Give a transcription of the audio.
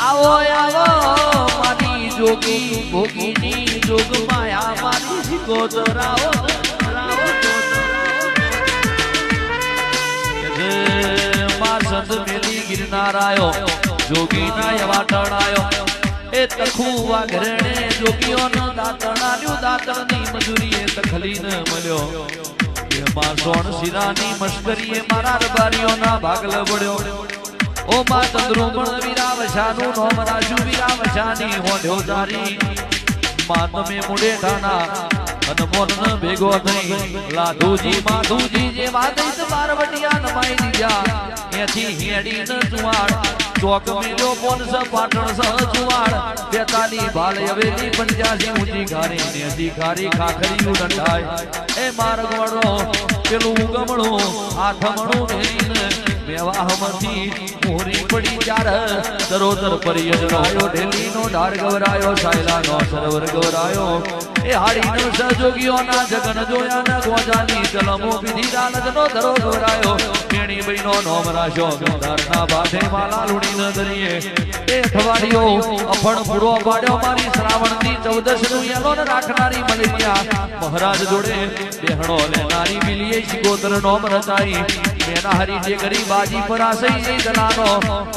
આવો આવો મારી જોગી, ભોગીની જોગ માયા મારી સિકોતરાઓ માર સંત મેલી જોગીના એવા ટણાયો એ તખુવા ઘરણે જોગીઓનો દાતણાલ્યું દાતણની મજૂરીએ તખલીને મળ્યો. એ સોણ શિરાની મસ્કરીએ મારા રબારીઓના ભાગલ પડ્યો ઓ પણ વિરામ શાનું નોમ રાજુ વિરામ શાની હોડ્યો જારી માં તમે મુડે ઠાના ન ભેગો થઈ. લાધુજી, માધુજી જે વાદૈત બારવટિયા નમાઈ દીધા એથી હેડી ન જુવાડ ચોક મેલો મેલ્યો સ પાટણ સ જુવાડ બેતાલી ભાલ હવેલી પંજાસી ઊંચી ઘારી ને અધિકારી ખાખરી ઉડંડાય. એ માર્ગ વડો પેલું ગમણું આઠમણું મેરીને મેવાહમાંથી મોરી પડી ચાર. દરોદર પરિયજનાયો ઢેલીનો ઢાળ ગવરાયો, સાયલાનો સરોવર ગવરાયો. એ હાડીનો સહયોગીઓના જગન જોયા ન ગોજાની ચલમો વિધિ દાનજનો ધરો ગવરાયો. મેણી બઈનો નોમ રાશો ગંધારના બાથે માલા લુણી ન એ શ્રાવણની મહારાજ જોડે બેહણો લેનારી મિલીએ શિકોતર નોમ રચાઈ. મેના હરી જે ગરી બાજી પર જઈ દલાનો.